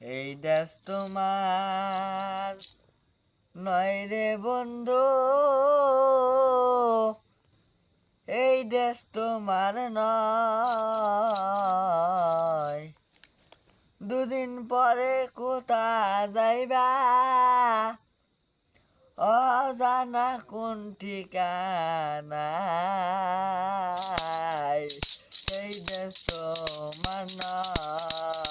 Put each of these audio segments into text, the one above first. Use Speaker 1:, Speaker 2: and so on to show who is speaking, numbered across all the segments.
Speaker 1: এই দেশ তোমার নয় রে বন্ধু। এই দেশ তোমার নয়। দুদিন পরে কোথা যাইবা? অজানা কোন ঠিকানায় এই দেশ তোমার নয়।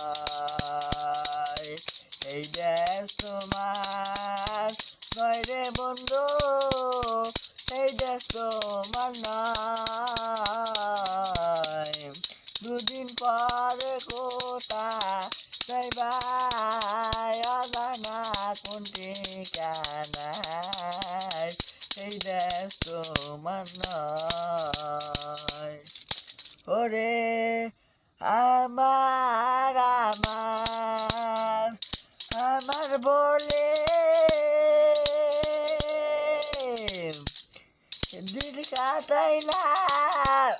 Speaker 1: এই দেশ তোমার, নয় রে বন্ধু, এই দেশ তোমার নয়। দুদিন পরে কোথা যাইবা অজানা কোন? ঠিকানায় এই দেশ তোমার নয়। ওরে আমার বলে। দিন কাটাইলাম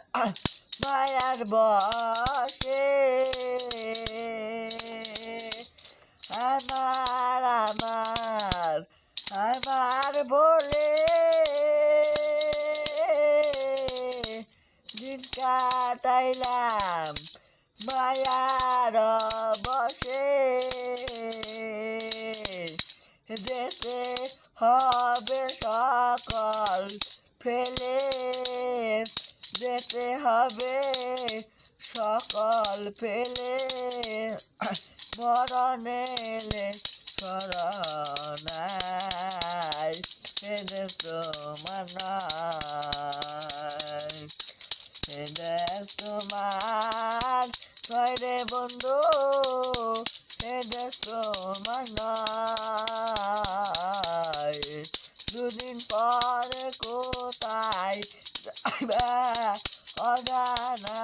Speaker 1: মায়ার বসে। আমার আমার আমার বলে। দিন কাটাইলাম মায়ার বসে যেতে হবে সকল ফেলে যেতে হবে সকল ফেলে মরণ এলে শরণায় এদে তোমার নয়। তোমার রে বন্ধু। এদে তোমার নয়। দুদিন পরে কোথায় অজানা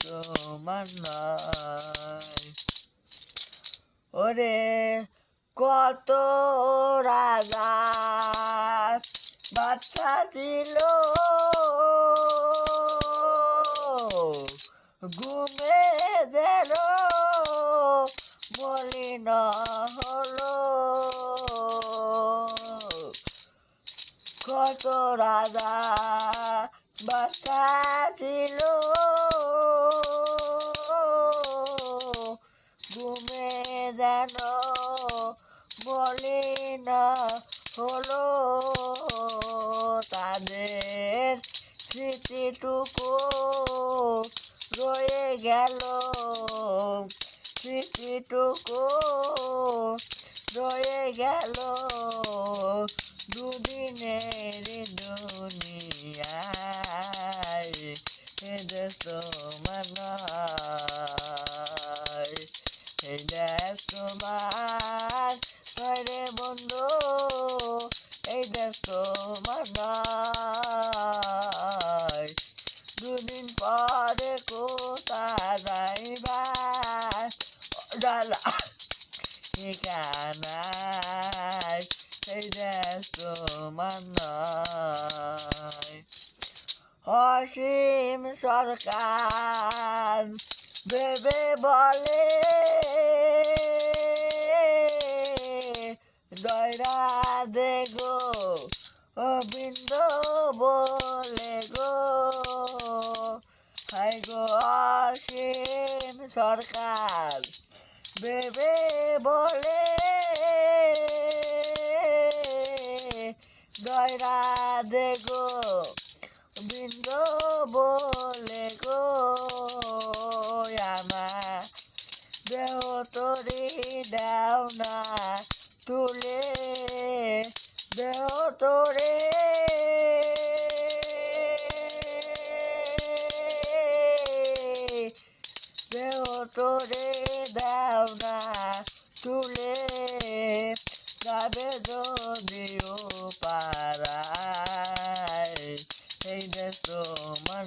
Speaker 1: তোমার ওরে কত রাজা বাচ্চা দিল কত রাজা বাচ্চা ছিল। ঘুমে যেন মলিন হলো তাদের স্মৃতিটুকু রয়ে গেল। স্মৃতিটুকু রয়ে গেল। দুদিনের দুনিয়ায় দেশ তোমার নয় দেশ তোমার রে বন্ধু এই দেশ তোমার নয়। দুদিন পরে কোথায় যাইবা? ডালা ঠিকানায় এই দেশ অসীম সরকার ভেবে বলে দয়রা দে গো ও বৃন্দ বলে গো হাই গো অসীম সরকার ভেবে বলে তরি দাও না, তুলে দেহ তোরে। দেহ তোরে, দাও না, তুলে যাবে যদিও পারায় এই দেশ তোমার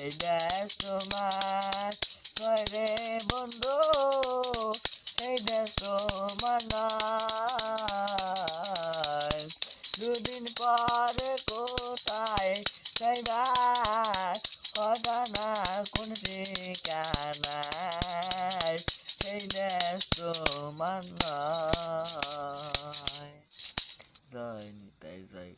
Speaker 1: এই দেশ তোমার নয় রে বন্ধু, এই দেশ তোমার নয় দুদিন পরে কোথায় যাইবা? অজানা কোন ঠিকানায়। এই দেশ তোমার নয় জয় নিতাই জয়